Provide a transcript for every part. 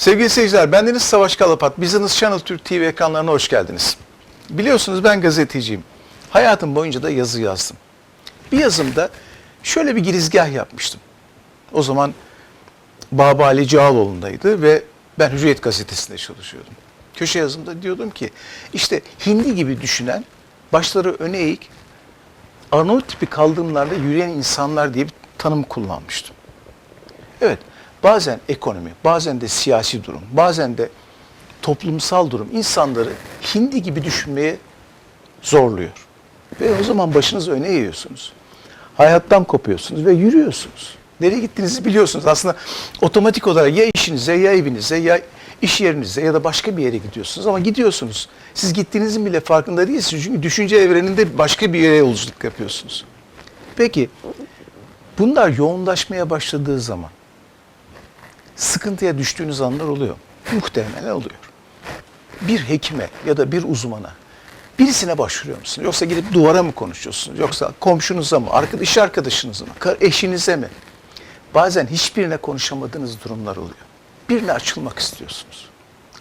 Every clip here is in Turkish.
Sevgili seyirciler, bendeniz Savaş Kalapat. Business Channel Türk TV ekranlarına hoş geldiniz. Biliyorsunuz ben gazeteciyim. Hayatım boyunca da yazı yazdım. Bir yazımda şöyle bir girizgah yapmıştım. O zaman Baba Ali Cağaloğlu'ndaydı ve ben Hürriyet Gazetesi'nde çalışıyordum. Köşe yazımda diyordum ki işte hindi gibi düşünen, başları öne eğik, Arnavut tipi kaldırımlarda yürüyen insanlar diye bir tanım kullanmıştım. Evet, bazen ekonomi, bazen de siyasi durum, bazen de toplumsal durum insanları hindi gibi düşünmeye zorluyor. Ve o zaman başınızı öne eğiyorsunuz. Hayattan kopuyorsunuz ve yürüyorsunuz. Nereye gittiğinizi biliyorsunuz. Aslında otomatik olarak ya işinize ya evinize ya iş yerinize ya da başka bir yere gidiyorsunuz ama gidiyorsunuz. Siz gittiğinizin bile farkında değilsiniz. Çünkü düşünce evreninde başka bir yere yolculuk yapıyorsunuz. Peki bunlar yoğunlaşmaya başladığı zaman sıkıntıya düştüğünüz anlar oluyor. Muhtemelen oluyor. Bir hekime ya da bir uzmana birisine başvuruyor musunuz? Yoksa gidip duvara mı konuşuyorsunuz? Yoksa komşunuza mı, arkadaş, iş arkadaşınıza mı, eşinize mi? Bazen hiçbirine konuşamadığınız durumlar oluyor. Birine açılmak istiyorsunuz.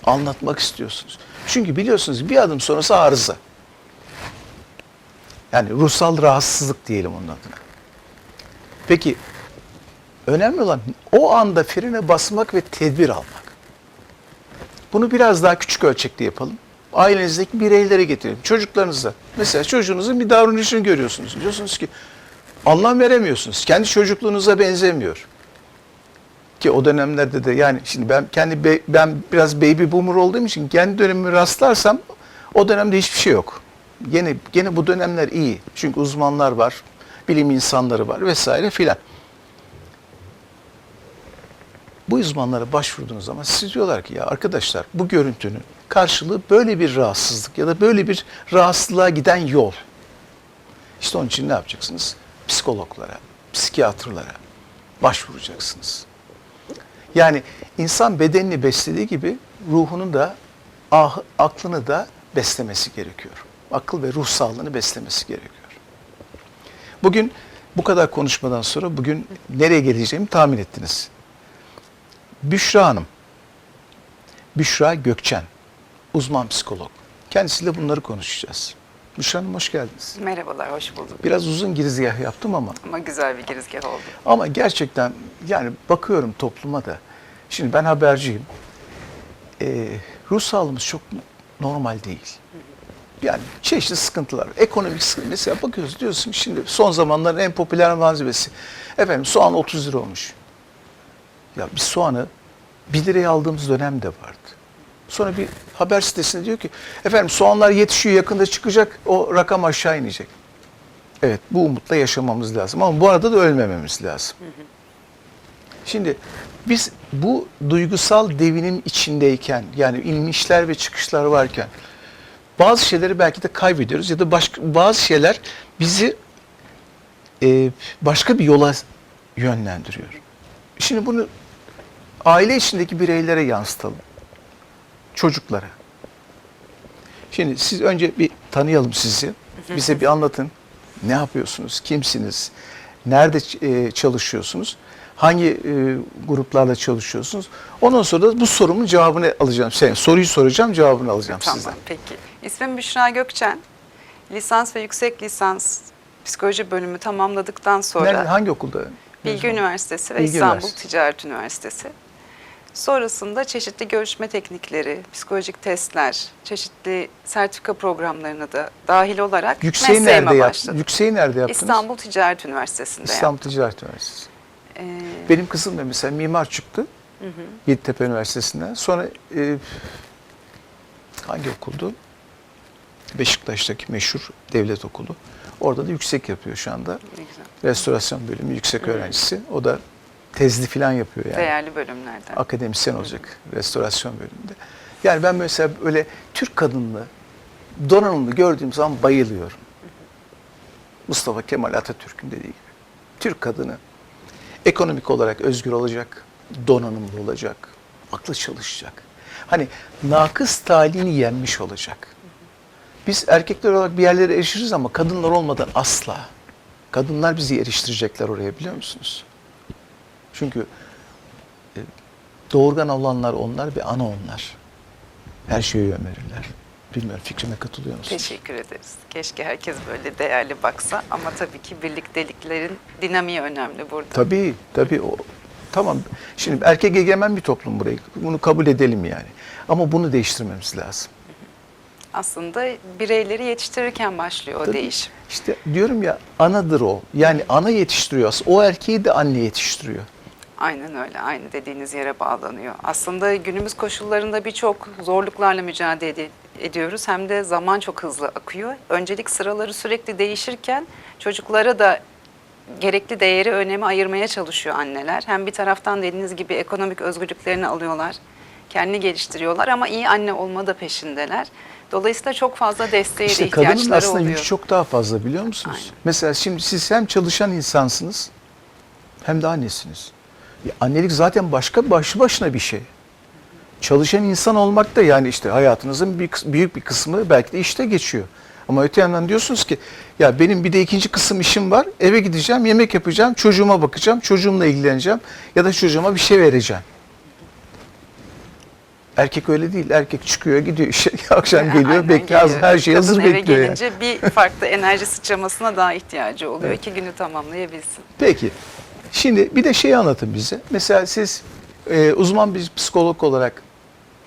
Anlatmak istiyorsunuz. Çünkü biliyorsunuz bir adım sonrası arıza. Yani ruhsal rahatsızlık diyelim onun adına. Peki önemli olan o anda frene basmak ve tedbir almak. Bunu biraz daha küçük ölçekli yapalım. Ailenizdeki bireylere getirelim. Çocuklarınıza. Mesela çocuğunuzun bir davranışını görüyorsunuz. Diyorsunuz ki anlam veremiyorsunuz. Kendi çocukluğunuza benzemiyor. Ki o dönemlerde de yani şimdi ben kendi be- ben biraz baby boomer olduğum için kendi dönemimi rastlarsam o dönemde hiçbir şey yok. Gene gene bu dönemler iyi. Çünkü uzmanlar var, bilim insanları var vesaire filan. Bu uzmanlara başvurduğunuz zaman siz diyorlar ki ya arkadaşlar bu görüntünün karşılığı böyle bir rahatsızlık ya da böyle bir rahatsızlığa giden yol. İşte onun için ne yapacaksınız? Psikologlara, psikiyatrlara başvuracaksınız. Yani insan bedenini beslediği gibi ruhunu da ah, aklını da beslemesi gerekiyor. Akıl ve ruh sağlığını beslemesi gerekiyor. Bugün bu kadar konuşmadan sonra bugün nereye geleceğimi tahmin ettiniz. Büşra Hanım, Büşra Gökçen, uzman psikolog. Kendisiyle bunları konuşacağız. Büşra Hanım hoş geldiniz. Merhabalar, hoş bulduk. Biraz uzun girizgah yaptım ama Ama güzel bir girizgah oldu. ama gerçekten yani bakıyorum topluma da. Şimdi ben haberciyim. Ee, ruh sağlığımız çok normal değil. Yani çeşitli sıkıntılar. Ekonomik sıkıntı. Mesela bakıyoruz diyorsun şimdi son zamanların en popüler malzemesi. Efendim soğan 30 lira olmuş. Ya biz soğanı 1 liraya aldığımız dönem de vardı. Sonra bir haber sitesinde diyor ki efendim soğanlar yetişiyor yakında çıkacak o rakam aşağı inecek. Evet bu umutla yaşamamız lazım ama bu arada da ölmememiz lazım. Şimdi biz bu duygusal devinim içindeyken yani inişler ve çıkışlar varken bazı şeyleri belki de kaybediyoruz ya da başka bazı şeyler bizi e, başka bir yola yönlendiriyor. Şimdi bunu aile içindeki bireylere yansıtalım. Çocuklara. Şimdi siz önce bir tanıyalım sizi. Bize bir anlatın. Ne yapıyorsunuz? Kimsiniz? Nerede e, çalışıyorsunuz? Hangi e, gruplarla çalışıyorsunuz? Ondan sonra da bu sorumun cevabını alacağım. Şey, soruyu soracağım, cevabını alacağım Tamam, sizden. peki. İsmim Büşra Gökçen. Lisans ve yüksek lisans psikoloji bölümü tamamladıktan sonra Nerede, hangi okulda? Bilgi Üniversitesi ve Bilgi İstanbul Üniversitesi. Ticaret Üniversitesi. Sonrasında çeşitli görüşme teknikleri, psikolojik testler, çeşitli sertifika programlarına da dahil olarak Yükseği mesleğime nerede yap, başladım. Yükseği nerede yaptınız? İstanbul Ticaret Üniversitesi'nde İstanbul yaptım. Ticaret Üniversitesi. Ee, Benim kızım da mesela mimar çıktı. Yeditepe Üniversitesi'nden. Sonra e, hangi okuldu? Beşiktaş'taki meşhur devlet okulu. Orada da yüksek yapıyor şu anda. ne güzel. Restorasyon bölümü yüksek öğrencisi. O da tezli falan yapıyor yani. Değerli bölümlerden. Akademisyen olacak restorasyon bölümünde. Yani ben mesela böyle Türk kadınlı, donanımlı gördüğüm zaman bayılıyorum. Mustafa Kemal Atatürk'ün dediği gibi. Türk kadını ekonomik olarak özgür olacak, donanımlı olacak, aklı çalışacak. Hani nakıs talihini yenmiş olacak. Biz erkekler olarak bir yerlere erişiriz ama kadınlar olmadan asla. Kadınlar bizi eriştirecekler oraya biliyor musunuz? Çünkü e, Doğurgan olanlar onlar ve ana onlar. Her şeyi ömerirler. Bilmiyorum fikrime katılıyor musun? Teşekkür ederiz. Keşke herkes böyle değerli baksa ama tabii ki birlikteliklerin dinamiği önemli burada. Tabii, tabii. O, tamam. Şimdi erkek egemen bir toplum burayı. Bunu kabul edelim yani. Ama bunu değiştirmemiz lazım. Aslında bireyleri yetiştirirken başlıyor o Tabii. değişim. İşte diyorum ya anadır o. Yani ana yetiştiriyor. O erkeği de anne yetiştiriyor. Aynen öyle. Aynı dediğiniz yere bağlanıyor. Aslında günümüz koşullarında birçok zorluklarla mücadele edi- ediyoruz. Hem de zaman çok hızlı akıyor. Öncelik sıraları sürekli değişirken çocuklara da gerekli değeri, önemi ayırmaya çalışıyor anneler. Hem bir taraftan dediğiniz gibi ekonomik özgürlüklerini alıyorlar. Kendini geliştiriyorlar ama iyi anne olma da peşindeler. Dolayısıyla çok fazla desteğe de İşte kadının ihtiyaçları aslında oluyor. yükü çok daha fazla biliyor musunuz? Aynen. Mesela şimdi siz hem çalışan insansınız hem de annesiniz. Annelik zaten başka başlı başına bir şey. Çalışan insan olmak da yani işte hayatınızın bir, büyük bir kısmı belki de işte geçiyor. Ama öte yandan diyorsunuz ki ya benim bir de ikinci kısım işim var. Eve gideceğim, yemek yapacağım, çocuğuma bakacağım, çocuğumla ilgileneceğim ya da çocuğuma bir şey vereceğim. Erkek öyle değil. Erkek çıkıyor, gidiyor işe, akşam geliyor, Aynen bekliyor, geliyor. her şey hazır Kadın eve bekliyor yani. gelince bir farklı enerji sıçramasına daha ihtiyacı oluyor. Evet. İki günü tamamlayabilsin. Peki. Şimdi bir de şeyi anlatın bize. Mesela siz e, uzman bir psikolog olarak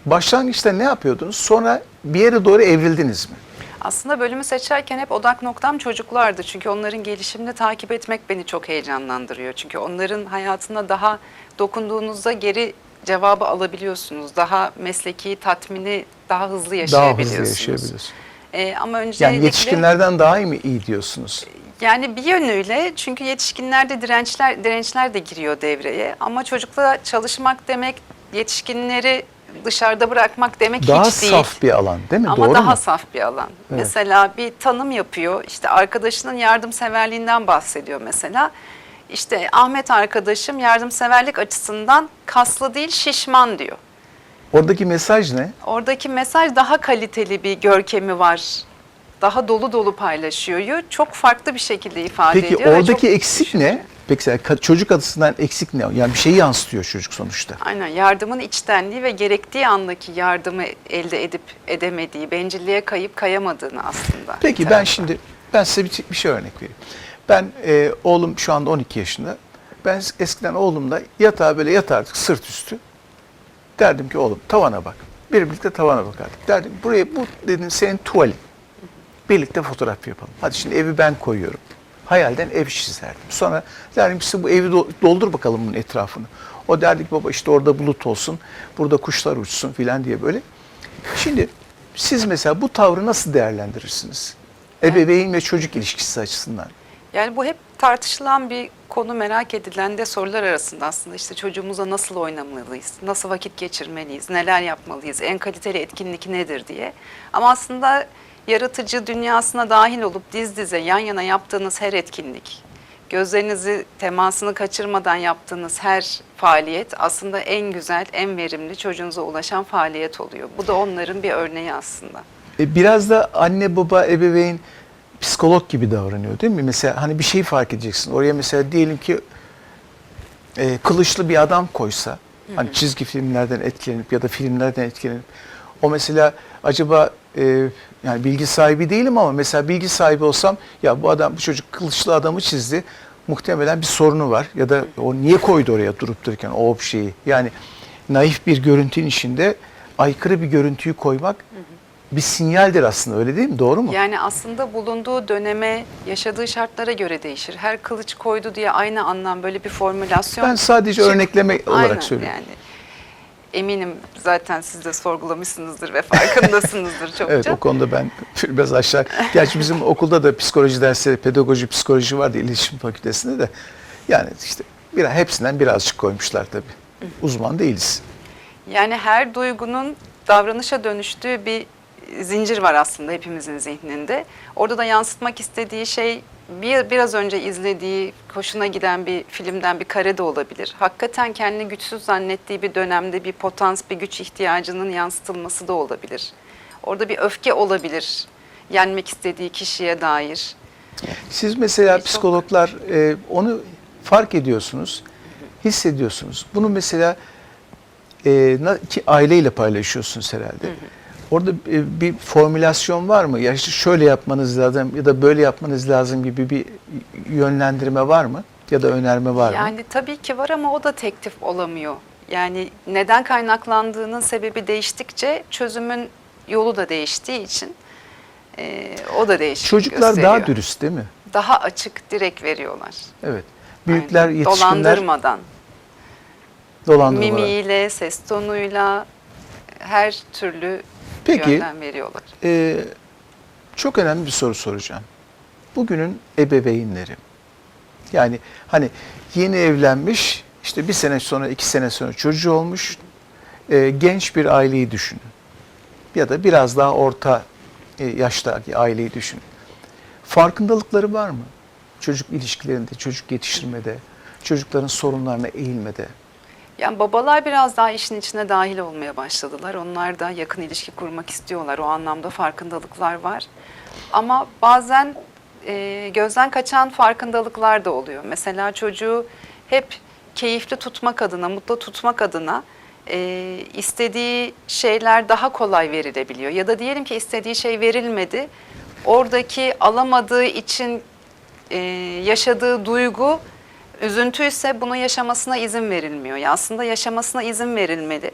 başlangıçta ne yapıyordunuz? Sonra bir yere doğru evrildiniz mi? Aslında bölümü seçerken hep odak noktam çocuklardı. Çünkü onların gelişimini takip etmek beni çok heyecanlandırıyor. Çünkü onların hayatına daha dokunduğunuzda geri cevabı alabiliyorsunuz. Daha mesleki tatmini daha hızlı Daha yaşayabiliyorsunuz. hızlı yaşayabiliyorsunuz. Ee, ama öncelikle Yani yetişkinlerden daha iyi mi iyi diyorsunuz? Yani bir yönüyle çünkü yetişkinlerde dirençler dirençler de giriyor devreye ama çocukla çalışmak demek yetişkinleri dışarıda bırakmak demek Daha hiç değil. saf bir alan değil mi? Ama Doğru daha mu? saf bir alan. Mesela bir tanım yapıyor. İşte arkadaşının yardımseverliğinden bahsediyor mesela. İşte Ahmet arkadaşım yardımseverlik açısından kaslı değil şişman diyor. Oradaki mesaj ne? Oradaki mesaj daha kaliteli bir görkemi var. Daha dolu dolu paylaşıyor. Çok farklı bir şekilde ifade Peki ediyor. ve oradaki eksik ne? Peki çocuk açısından eksik ne? Yani bir şeyi yansıtıyor çocuk sonuçta. Aynen yardımın içtenliği ve gerektiği andaki yardımı elde edip edemediği, bencilliğe kayıp kayamadığını aslında. Peki bir ben şimdi ben size bir, bir şey örnek vereyim. Ben e, oğlum şu anda 12 yaşında. Ben eskiden oğlumla yatağa böyle yatardık sırt üstü. Derdim ki oğlum tavana bak. Birlikte tavana bakardık. Derdim buraya bu dedim senin tuvalin. Birlikte fotoğraf yapalım. Hadi şimdi evi ben koyuyorum. Hayalden ev çizerdim. Sonra derdim ki bu evi do- doldur bakalım bunun etrafını. O derdik baba işte orada bulut olsun, burada kuşlar uçsun filan diye böyle. Şimdi siz mesela bu tavrı nasıl değerlendirirsiniz? Ebeveyn ve çocuk ilişkisi açısından. Yani bu hep tartışılan bir konu merak edilen de sorular arasında aslında işte çocuğumuza nasıl oynamalıyız, nasıl vakit geçirmeliyiz, neler yapmalıyız, en kaliteli etkinlik nedir diye. Ama aslında yaratıcı dünyasına dahil olup diz dize yan yana yaptığınız her etkinlik, gözlerinizi temasını kaçırmadan yaptığınız her faaliyet aslında en güzel, en verimli çocuğunuza ulaşan faaliyet oluyor. Bu da onların bir örneği aslında. E, biraz da anne baba ebeveyn psikolog gibi davranıyor değil mi? Mesela hani bir şeyi fark edeceksin. Oraya mesela diyelim ki e, kılıçlı bir adam koysa hani çizgi filmlerden etkilenip ya da filmlerden etkilenip o mesela acaba e, yani bilgi sahibi değilim ama mesela bilgi sahibi olsam ya bu adam bu çocuk kılıçlı adamı çizdi muhtemelen bir sorunu var ya da o niye koydu oraya durup dururken o şeyi yani naif bir görüntünün içinde aykırı bir görüntüyü koymak bir sinyaldir aslında öyle değil mi? Doğru mu? Yani aslında bulunduğu döneme, yaşadığı şartlara göre değişir. Her kılıç koydu diye aynı anlam böyle bir formülasyon. Ben sadece örnekleme olarak Aynen, söylüyorum. Yani eminim zaten siz de sorgulamışsınızdır ve farkındasınızdır çokça. Evet o konuda ben biraz aşağı. Gerçi bizim okulda da psikoloji dersleri, pedagoji, psikoloji vardı iletişim fakültesinde de. Yani işte bir, hepsinden birazcık koymuşlar tabii. Uzman değiliz. Yani her duygunun davranışa dönüştüğü bir zincir var aslında hepimizin zihninde. Orada da yansıtmak istediği şey bir, biraz önce izlediği, hoşuna giden bir filmden bir kare de olabilir. Hakikaten kendini güçsüz zannettiği bir dönemde bir potans, bir güç ihtiyacının yansıtılması da olabilir. Orada bir öfke olabilir. Yenmek istediği kişiye dair. Siz mesela Birçok- psikologlar e, onu fark ediyorsunuz, hissediyorsunuz. Bunu mesela e, ki aileyle paylaşıyorsunuz herhalde. Orada e, bir formülasyon var mı? Ya işte şöyle yapmanız lazım ya da böyle yapmanız lazım gibi bir yönlendirme var mı? Ya da önerme var mı? Yani tabii ki var ama o da teklif olamıyor. Yani neden kaynaklandığının sebebi değiştikçe çözümün yolu da değiştiği için e, o da değişik Çocuklar gösteriyor. daha dürüst değil mi? Daha açık, direkt veriyorlar. Evet. Büyükler, Aynen. yetişkinler Dolandırmadan. dolandırmalar. Mimiğiyle, ses tonuyla her türlü Peki. yönden veriyorlar. Ee, çok önemli bir soru soracağım. Bugünün ebeveynleri. Yani hani yeni evlenmiş, işte bir sene sonra, iki sene sonra çocuğu olmuş, e, genç bir aileyi düşünün. Ya da biraz daha orta e, yaştaki aileyi düşünün. Farkındalıkları var mı? Çocuk ilişkilerinde, çocuk yetiştirmede, çocukların sorunlarına eğilmede. Yani babalar biraz daha işin içine dahil olmaya başladılar. Onlar da yakın ilişki kurmak istiyorlar. O anlamda farkındalıklar var. Ama bazen e, gözden kaçan farkındalıklar da oluyor. Mesela çocuğu hep keyifli tutmak adına, mutlu tutmak adına e, istediği şeyler daha kolay verilebiliyor. Ya da diyelim ki istediği şey verilmedi. Oradaki alamadığı için e, yaşadığı duygu üzüntüyse bunu yaşamasına izin verilmiyor. Ya aslında yaşamasına izin verilmeli.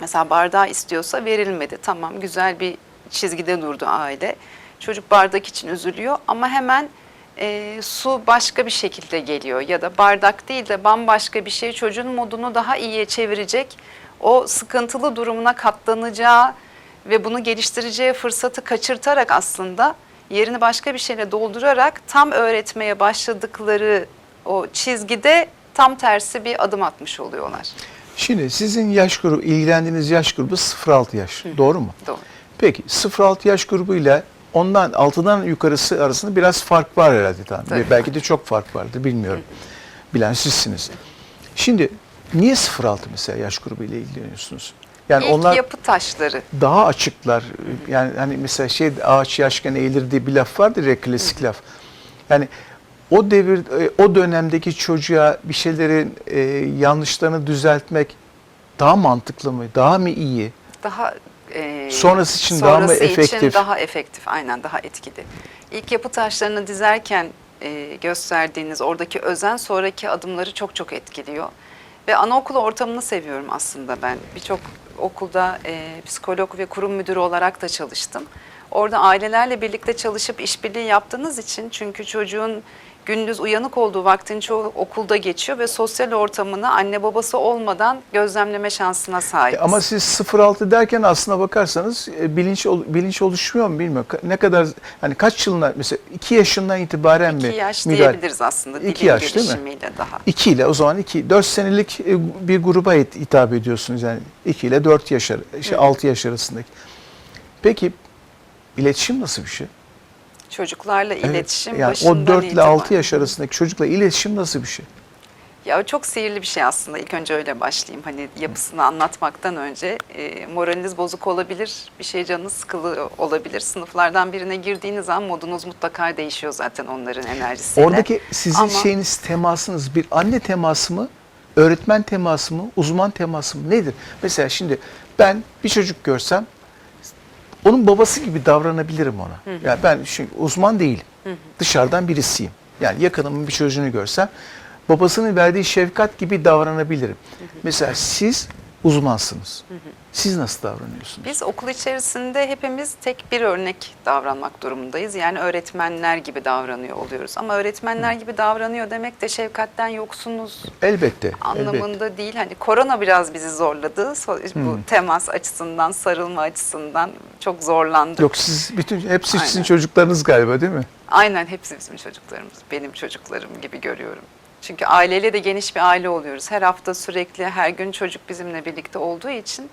Mesela bardağı istiyorsa verilmedi. Tamam güzel bir çizgide durdu aile. Çocuk bardak için üzülüyor ama hemen e, su başka bir şekilde geliyor. Ya da bardak değil de bambaşka bir şey çocuğun modunu daha iyiye çevirecek. O sıkıntılı durumuna katlanacağı ve bunu geliştireceği fırsatı kaçırtarak aslında yerini başka bir şeyle doldurarak tam öğretmeye başladıkları o çizgide tam tersi bir adım atmış oluyorlar. Şimdi sizin yaş grubu, ilgilendiğiniz yaş grubu 0-6 yaş. Doğru mu? Doğru. Peki 0-6 yaş grubuyla ondan 6'dan yukarısı arasında biraz fark var herhalde tamam. Tabii. Belki de çok fark vardır bilmiyorum. Bilen sizsiniz. Şimdi niye 0-6 mesela yaş grubu ile ilgileniyorsunuz? Yani İlk onlar yapı taşları. daha açıklar. Yani hani mesela şey ağaç yaşken eğilir diye bir laf vardır ya klasik laf. Yani o devir e, o dönemdeki çocuğa bir şeylerin e, yanlışlarını düzeltmek daha mantıklı mı? Daha mı iyi? daha e, Sonrası için daha mı sonrası için efektif? daha efektif, aynen daha etkili. İlk yapı taşlarını dizerken e, gösterdiğiniz oradaki özen sonraki adımları çok çok etkiliyor. Ve anaokulu ortamını seviyorum aslında ben. Birçok okulda e, psikolog ve kurum müdürü olarak da çalıştım. Orada ailelerle birlikte çalışıp işbirliği yaptığınız için çünkü çocuğun gündüz uyanık olduğu vaktin çoğu okulda geçiyor ve sosyal ortamını anne babası olmadan gözlemleme şansına sahip. E, Ama siz 0-6 derken aslına bakarsanız e, bilinç bilinç oluşmuyor mu bilmiyorum. Ne kadar hani kaç yılına mesela 2 yaşından itibaren mi? İki yaş müdahale- diyebiliriz aslında. İki dilin yaş değil mi? daha. 2 ile o zaman 2 4 senelik e, bir gruba hit- hitap ediyorsunuz yani 2 ile 4 yaş şey 6 yaş arasındaki. Peki iletişim nasıl bir şey? Çocuklarla Evet, iletişim yani başından o 4 ile itibaren. 6 yaş arasındaki çocukla iletişim nasıl bir şey? Ya çok sihirli bir şey aslında. İlk önce öyle başlayayım. Hani yapısını anlatmaktan önce e, moraliniz bozuk olabilir, bir şey canınız sıkılı olabilir. Sınıflardan birine girdiğiniz an modunuz mutlaka değişiyor zaten onların enerjisiyle. Oradaki sizin Ama- şeyiniz temasınız bir anne teması mı, öğretmen teması mı, uzman teması mı nedir? Mesela şimdi ben bir çocuk görsem onun babası gibi davranabilirim ona. Yani ben çünkü uzman değilim. Dışarıdan birisiyim. Yani yakınımın bir çocuğunu görsem babasının verdiği şefkat gibi davranabilirim. Mesela siz uzmansınız. Siz nasıl davranıyorsunuz? Biz okul içerisinde hepimiz tek bir örnek davranmak durumundayız. Yani öğretmenler gibi davranıyor oluyoruz. Ama öğretmenler gibi davranıyor demek de şefkatten yoksunuz Elbette. elbette. anlamında değil. Hani korona biraz bizi zorladı. So- Bu Hmm. temas açısından, sarılma açısından çok zorlandık. Yok siz bütün hepsi sizin çocuklarınız galiba değil mi? Aynen hepsi bizim çocuklarımız. Benim çocuklarım gibi görüyorum. Çünkü aileyle de geniş bir aile oluyoruz. Her hafta sürekli her gün çocuk bizimle birlikte olduğu için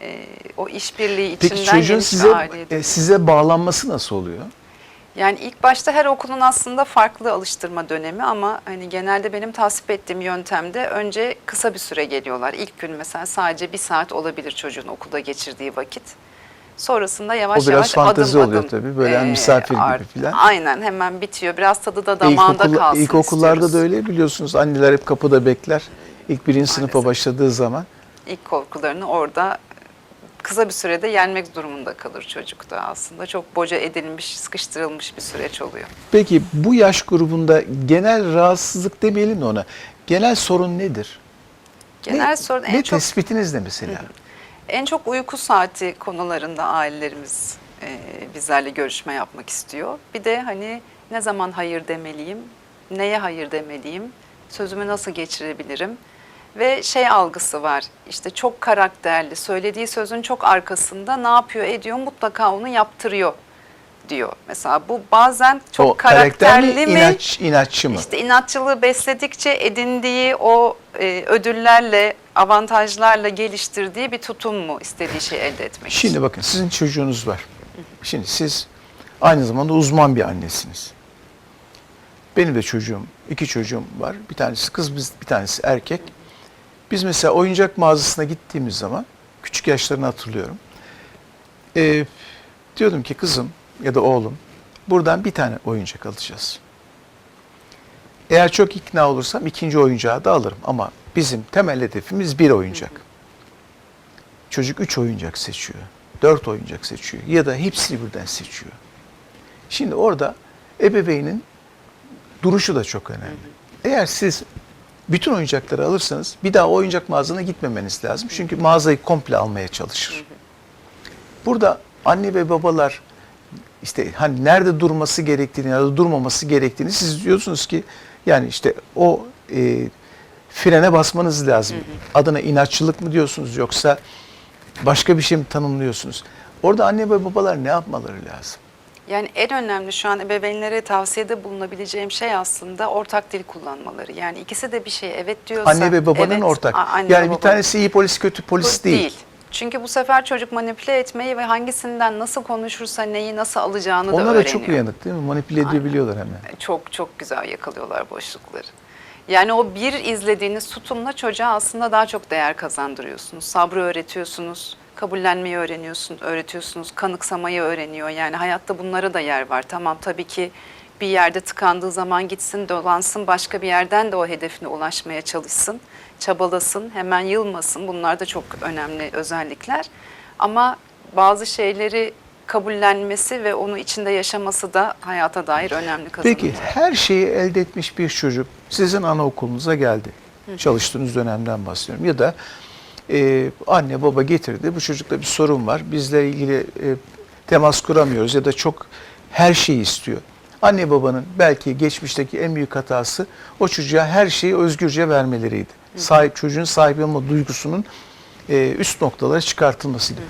e, o işbirliği içinden Peki çocuğun geniş size bir aileye e, size bağlanması nasıl oluyor? Yani ilk başta her okulun aslında farklı alıştırma dönemi ama hani genelde benim tasvip ettiğim yöntemde önce kısa bir süre geliyorlar. İlk gün mesela sadece bir saat olabilir çocuğun okulda geçirdiği vakit. Sonrasında yavaş O biraz yavaş fantezi adım oluyor adım, tabii, böyle hani misafir gibi art- filan. Aynen hemen bitiyor. Biraz tadı da damağında İlkokul- kalsın İlkokullarda istiyoruz. da öyle biliyorsunuz. Anneler hep kapıda bekler. İlk birinci sınıfa Maalesef. başladığı zaman. ilk korkularını orada kısa bir sürede yenmek durumunda kalır çocuk da aslında. Çok boca edilmiş, sıkıştırılmış bir süreç oluyor. Peki bu yaş grubunda genel rahatsızlık demeyelim de ona. Genel sorun nedir? Genel ne, sorun ne en çok tespitiniz ne mesela? En çok uyku saati konularında ailelerimiz e, bizlerle görüşme yapmak istiyor. Bir de hani ne zaman hayır demeliyim, neye hayır demeliyim, sözümü nasıl geçirebilirim ve şey algısı var. İşte çok karakterli, söylediği sözün çok arkasında ne yapıyor ediyor mutlaka onu yaptırıyor diyor. Mesela bu bazen çok o karakter mi, karakterli mi? inatç, inatçı mı? İşte inatçılığı besledikçe edindiği o e, ödüllerle, avantajlarla geliştirdiği bir tutum mu istediği şeyi elde etmek için? Şimdi bakın sizin çocuğunuz var. Şimdi siz aynı zamanda uzman bir annesiniz. Benim de çocuğum, iki çocuğum var. Bir tanesi kız, biz- bir tanesi erkek. Biz mesela oyuncak mağazasına gittiğimiz zaman, küçük yaşlarını hatırlıyorum. Ee, diyordum ki kızım ya da oğlum, buradan bir tane oyuncak alacağız. Eğer çok ikna olursam ikinci oyuncağı da alırım. Ama bizim temel hedefimiz bir oyuncak. Çocuk üç oyuncak seçiyor. Dört oyuncak seçiyor. Ya da hepsini birden seçiyor. Şimdi orada ebeveynin duruşu da çok önemli. Eğer siz bütün oyuncakları alırsanız bir daha oyuncak mağazana gitmemeniz lazım. Çünkü mağazayı komple almaya çalışır. Burada anne ve babalar işte hani nerede durması gerektiğini ya da durmaması gerektiğini siz diyorsunuz ki yani işte o e, frene basmanız lazım. Adına inatçılık mı diyorsunuz yoksa başka bir şey mi tanımlıyorsunuz? Orada anne ve babalar ne yapmaları lazım? Yani en önemli şu an ebeveynlere tavsiyede bulunabileceğim şey aslında ortak dil kullanmaları. Yani ikisi de bir şey evet diyorsa. Anne ve babanın evet, ortak. anne yani bir baba- tanesi iyi polis kötü polis Bu değil. Çünkü bu sefer çocuk manipüle etmeyi ve hangisinden nasıl konuşursa neyi nasıl alacağını da Onlar da öğreniyor. çok uyanık değil mi? Manipüle edebiliyorlar hemen. Çok çok güzel yakalıyorlar boşlukları. Yani o bir izlediğiniz tutumla çocuğa aslında daha çok değer kazandırıyorsunuz. Sabrı öğretiyorsunuz, kabullenmeyi öğreniyorsun, öğretiyorsunuz, kanıksamayı öğreniyor. Yani hayatta bunlara da yer var. Tamam tabii ki bir yerde tıkandığı zaman gitsin, dolansın, başka bir yerden de o hedefine ulaşmaya çalışsın, çabalasın, hemen yılmasın. Bunlar da çok önemli özellikler. Ama bazı şeyleri kabullenmesi ve onu içinde yaşaması da hayata dair önemli kazanımlar. Peki her şeyi elde etmiş bir çocuk sizin anaokulunuza geldi. Çalıştığınız dönemden bahsediyorum. Ya da e, anne baba getirdi bu çocukta bir sorun var. Bizle ilgili e, temas kuramıyoruz ya da çok her şeyi istiyor. Anne babanın belki geçmişteki en büyük hatası o çocuğa her şeyi özgürce vermeleriydi. Sahip çocuğun sahip olma duygusunun e, üst noktalara çıkartılmasıydı.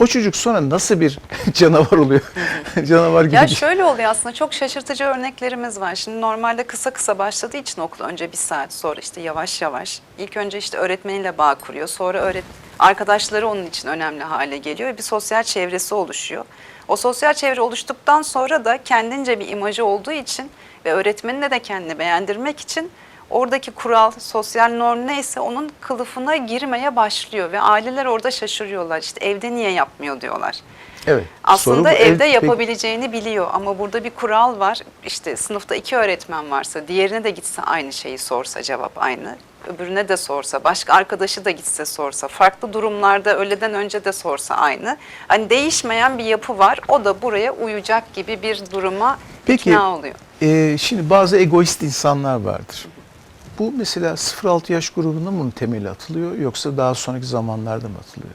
O çocuk sonra nasıl bir canavar oluyor? canavar gibi. Ya şöyle oluyor aslında çok şaşırtıcı örneklerimiz var. Şimdi normalde kısa kısa başladığı için okul önce bir saat sonra işte yavaş yavaş. İlk önce işte öğretmeniyle bağ kuruyor. Sonra öğret arkadaşları onun için önemli hale geliyor. ve Bir sosyal çevresi oluşuyor. O sosyal çevre oluştuktan sonra da kendince bir imajı olduğu için ve öğretmenine de kendini beğendirmek için oradaki kural, sosyal norm neyse onun kılıfına girmeye başlıyor ve aileler orada şaşırıyorlar. İşte evde niye yapmıyor diyorlar. Evet. Aslında evde Ev- yapabileceğini biliyor ama burada bir kural var. İşte sınıfta iki öğretmen varsa diğerine de gitse aynı şeyi sorsa cevap aynı. Öbürüne de sorsa, başka arkadaşı da gitse sorsa, farklı durumlarda öğleden önce de sorsa aynı. Hani değişmeyen bir yapı var. O da buraya uyacak gibi bir duruma Peki, ikna oluyor. e, şimdi bazı egoist insanlar vardır. Bu mesela 0-6 yaş grubunda mı temeli atılıyor yoksa daha sonraki zamanlarda mı atılıyor?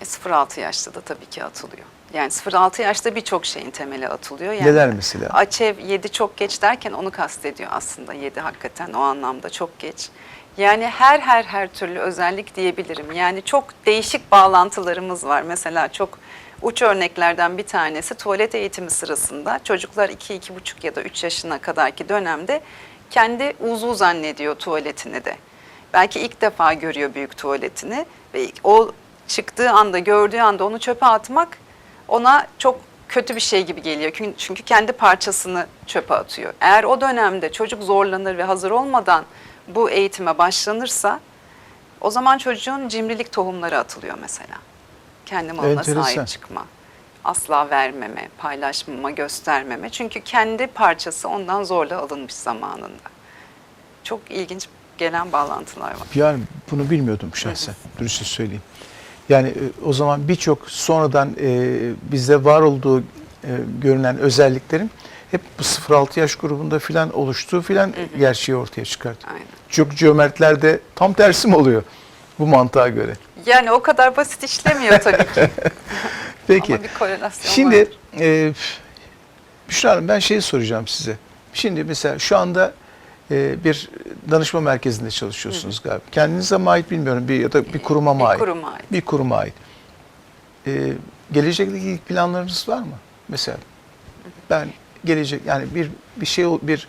E, 0-6 yaşta da tabii ki atılıyor. Yani 0-6 yaşta birçok şeyin temeli atılıyor. Yani Neler mesela? Açev 7 çok geç derken onu kastediyor aslında. 7 hakikaten o anlamda çok geç. Yani her her her türlü özellik diyebilirim. Yani çok değişik bağlantılarımız var. Mesela çok uç örneklerden bir tanesi tuvalet eğitimi sırasında çocuklar 2 2,5 ya da 3 yaşına kadarki dönemde kendi uzvu zannediyor tuvaletini de. Belki ilk defa görüyor büyük tuvaletini ve o çıktığı anda, gördüğü anda onu çöpe atmak ona çok kötü bir şey gibi geliyor. Çünkü- Çünkü kendi parçasını çöpe atıyor. Eğer o dönemde çocuk zorlanır ve hazır olmadan bu eğitime başlanırsa o zaman çocuğun cimrilik tohumları atılıyor mesela. Kendi malına Enteresan. sahip çıkma. Asla vermeme, paylaşmama, göstermeme. Çünkü kendi parçası ondan zorla alınmış zamanında. Çok ilginç gelen bağlantılar var. Yani bunu bilmiyordum şahsen. Dürüstçe söyleyeyim. Yani e, o zaman birçok sonradan e, bizde var olduğu e, görünen özelliklerin hep bu 0-6 yaş grubunda filan oluştuğu filan gerçeği ortaya çıkartıyor. Aynen. Çok cömertlerde tam tersi mi oluyor bu mantığa göre? Yani o kadar basit işlemiyor tabii ki. Peki. Ama bir korelasyon Şimdi vardır. e, Büşra Hanım ben şeyi soracağım size. Şimdi mesela şu anda e, bir danışma merkezinde çalışıyorsunuz galiba. Kendinize mi ait bilmiyorum bir ya da bir kuruma mı Bir ait? kuruma ait. Bir kuruma ait. E, gelecekle ilgili planlarınız var mı? Mesela ben gelecek yani bir bir şey bir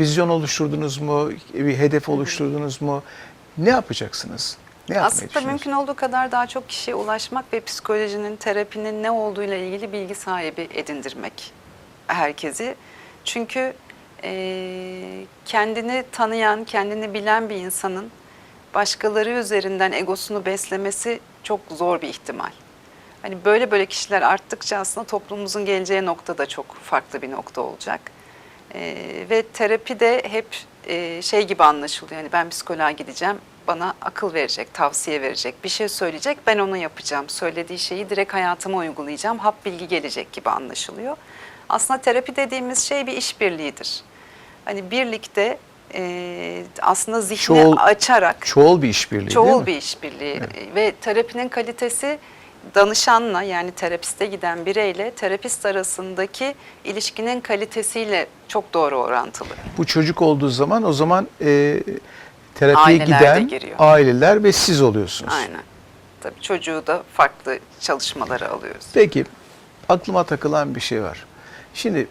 vizyon oluşturdunuz mu? Bir hedef oluşturdunuz mu? Ne yapacaksınız? Ne Aslında mümkün olduğu kadar daha çok kişiye ulaşmak ve psikolojinin, terapinin ne olduğuyla ilgili bilgi sahibi edindirmek herkesi. Çünkü eee, kendini tanıyan, kendini bilen bir insanın başkaları üzerinden egosunu beslemesi çok zor bir ihtimal. Hani böyle böyle kişiler arttıkça aslında toplumumuzun geleceği nokta da çok farklı bir nokta olacak. Ee, ve terapi de hep e, şey gibi anlaşılıyor. Yani ben psikoloğa gideceğim, bana akıl verecek, tavsiye verecek, bir şey söyleyecek, ben onu yapacağım. Söylediği şeyi direkt hayatıma uygulayacağım, hap bilgi gelecek gibi anlaşılıyor. Aslında terapi dediğimiz şey bir işbirliğidir. Hani birlikte e, aslında zihni Çoğul- açarak Çoğul bir işbirliği Çoğul bir işbirliği ve terapinin kalitesi danışanla yani terapiste giden bireyle terapist arasındaki ilişkinin kalitesiyle çok doğru orantılı. Bu çocuk olduğu zaman o zaman e, terapiye Aileler de giden giriyor. aileler ve siz oluyorsunuz. Aynen. Tabii çocuğu da farklı çalışmalara alıyoruz. Peki aklıma takılan bir şey var. Şimdi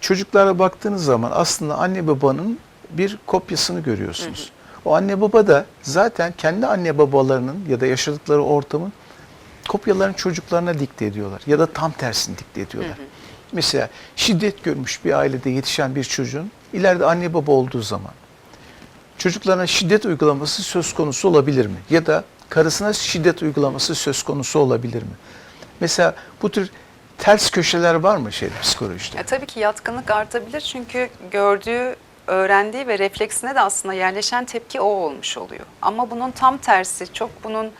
çocuklara baktığınız zaman aslında anne babanın bir kopyasını görüyorsunuz. O anne baba da zaten kendi anne babalarının ya da yaşadıkları ortamın kopyalarını çocuklarına dikte ediyorlar ya da tam tersini dikte ediyorlar. Mesela şiddet görmüş bir ailede yetişen bir çocuğun ileride anne baba olduğu zaman çocuklarına şiddet uygulaması söz konusu olabilir mi? Ya da karısına şiddet uygulaması söz konusu olabilir mi? Mesela bu tür ters köşeler var mı şeyde psikolojide? E, tabii ki yatkınlık artabilir çünkü gördüğü, öğrendiği ve refleksine de aslında yerleşen tepki o olmuş oluyor. Ama bunun tam tersi, çok bunun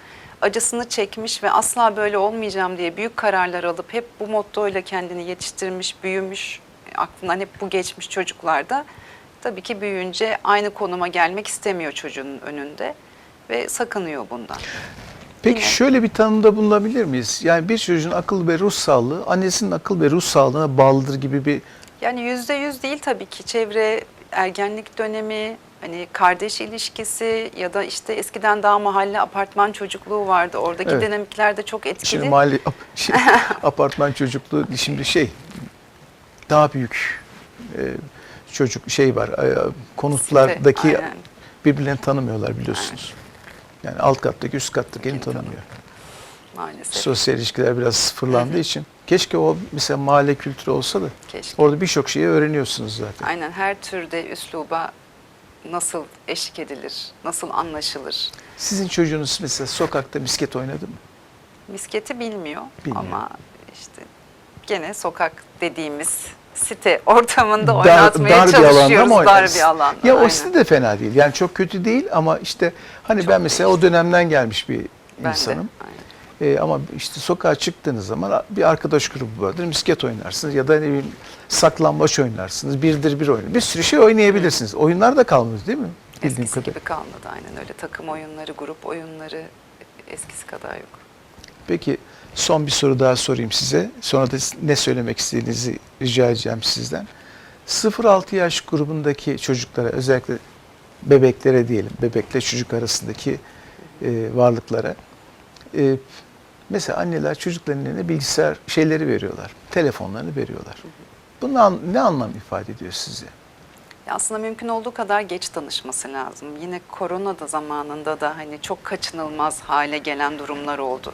acısını çekmiş ve asla böyle olmayacağım diye büyük kararlar alıp hep bu mottoyla kendini yetiştirmiş, büyümüş, aklından hep bu geçmiş çocuklarda tabii ki büyüyünce aynı konuma gelmek istemiyor çocuğun önünde ve sakınıyor bundan. Peki Yine- şöyle bir tanımda bulunabilir miyiz? Yani bir çocuğun akıl ve ruh sağlığı annesinin akıl ve ruh sağlığına bağlıdır gibi bir Yani yüzde yüz değil tabii ki çevre, ergenlik dönemi, hani kardeş ilişkisi ya da işte eskiden daha mahalle apartman çocukluğu vardı. Oradaki Evet. dinamikler de çok etkili. Şimdi mahalle ap- şey, apartman çocukluğu şimdi şey daha büyük e, çocuk şey var e, konutlardaki Site, aynen. birbirlerini tanımıyorlar biliyorsunuz. Yani alt kattaki üst kattakini tanımıyor. Maalesef. Sosyal ilişkiler biraz sıfırlandığı için keşke o mesela mahalle kültürü olsa da Keşke. orada birçok şeyi öğreniyorsunuz zaten. Aynen her türde üsluba nasıl eşlik edilir, nasıl anlaşılır. Sizin çocuğunuz mesela sokakta misket oynadı mı? Misketi bilmiyor, Bilmiyor. ama işte gene sokak dediğimiz site ortamında Dar- oynatmaya dar bir çalışıyoruz. mı dar bir alanda. Ya o aynen. site de fena değil. Yani çok kötü değil ama işte hani Çok ben mesela o dönemden gelmiş bir Ben de, insanım. aynen. Ee, ama işte sokağa çıktığınız zaman bir arkadaş grubu vardır. Misket oynarsınız ya da ne bileyim saklambaç oynarsınız. Birdir bir oyun. Bir sürü şey oynayabilirsiniz. Oyunlar da kalmadı değil mi? Bildiğim Eskisi kadarıyla. gibi kalmadı aynen öyle. Takım oyunları, grup oyunları eskisi kadar yok. Peki son bir soru daha sorayım size. Sonra da ne söylemek istediğinizi rica edeceğim sizden. 0-6 yaş grubundaki çocuklara özellikle bebeklere diyelim, bebekle çocuk arasındaki e, varlıklara e, mesela anneler çocukların eline bilgisayar şeyleri veriyorlar, telefonlarını veriyorlar. Bu ne, an- ne anlam ifade ediyor size? Ya aslında mümkün olduğu kadar geç danışması lazım. Yine korona da zamanında da hani çok kaçınılmaz hale gelen durumlar oldu.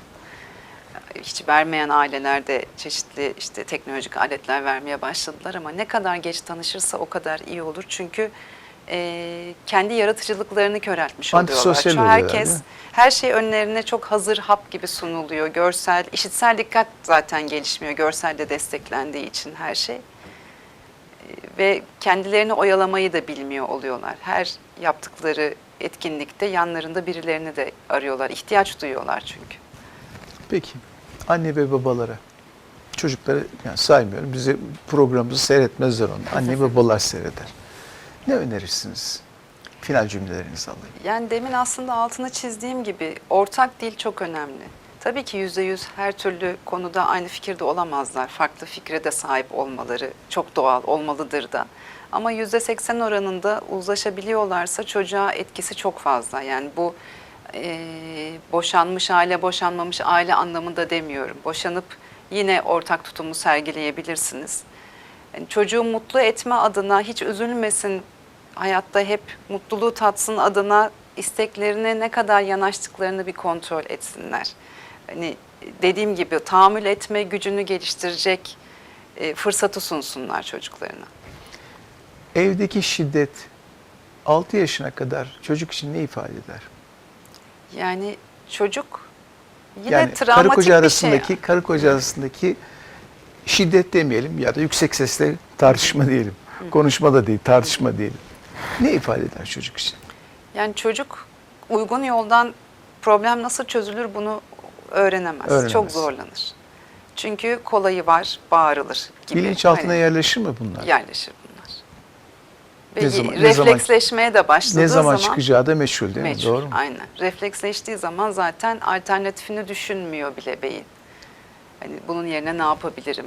Hiç vermeyen aileler de çeşitli işte teknolojik aletler vermeye başladılar ama ne kadar geç tanışırsa o kadar iyi olur. Çünkü e, kendi yaratıcılıklarını köreltmiş oluyorlar. Antisosyal Çünkü oluyorlar, herkes değil mi? her şey önlerine çok hazır hap gibi sunuluyor. Görsel, işitsel dikkat zaten gelişmiyor. Görselle desteklendiği için her şey ve kendilerini oyalamayı da bilmiyor oluyorlar. Her yaptıkları etkinlikte yanlarında birilerini de arıyorlar. İhtiyaç duyuyorlar çünkü. Peki anne ve babalara çocukları yani saymıyorum bize programımızı seyretmezler onu. Anne ve babalar seyreder. Ne önerirsiniz? Final cümlelerinizi alayım. Yani demin aslında altını çizdiğim gibi ortak dil çok önemli. Tabii ki yüzde yüz her türlü konuda aynı fikirde olamazlar. Farklı fikre de sahip olmaları çok doğal olmalıdır da. Ama yüzde seksen oranında uzlaşabiliyorlarsa çocuğa etkisi çok fazla. Yani bu eee, boşanmış aile, boşanmamış aile anlamında demiyorum. Boşanıp yine ortak tutumu sergileyebilirsiniz. Yani çocuğu mutlu etme adına hiç üzülmesin, hayatta hep mutluluğu tatsın adına isteklerine ne kadar yanaştıklarını bir kontrol etsinler. Hani dediğim gibi tahammül etme gücünü geliştirecek e, fırsatı sunsunlar çocuklarına. Evdeki şiddet 6 yaşına kadar çocuk için ne ifade eder? Yani çocuk yine yani karı travmatik koca bir şey. arasındaki karı koca arasındaki şiddet demeyelim ya da yüksek sesle tartışma diyelim. Konuşma da değil, tartışma diyelim. Ne ifade eder çocuk için? Yani çocuk uygun yoldan problem nasıl çözülür bunu öğrenemez. Öğrenemez. Çok zorlanır. Çünkü kolayı var, bağırılır gibi. Bilinçaltına Hani yerleşir mi bunlar? yerleşir. Ve Ne zaman- ne zaman- refleksleşmeye de başladığı ne zaman, zaman çıkacağı da meçhul değil mi? meçhul. Doğru mu? Aynen. Refleksleştiği zaman zaten alternatifini düşünmüyor bile beyin. Hani bunun yerine ne yapabilirim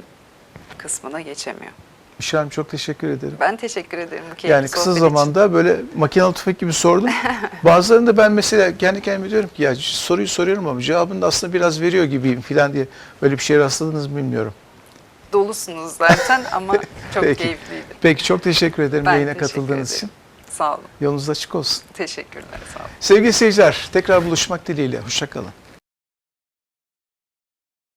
kısmına geçemiyor. Işıl Hanım çok teşekkür ederim. Ben teşekkür ederim bu Yani kısa zamanda böyle makinalı tüfek gibi sordum. Bazılarında ben mesela kendi kendime diyorum ki ya soruyu soruyorum ama cevabını da aslında biraz veriyor gibiyim falan diye. Böyle bir şeye rastladınız mı bilmiyorum. Dolusunuz zaten ama çok Peki. keyifliydi. Peki çok teşekkür ederim Ben yayına teşekkür katıldığınız ederim. için. Sağ olun. Yolunuz açık olsun. Teşekkürler. Sağ olun. Sevgili seyirciler tekrar buluşmak dileğiyle. Hoşçakalın.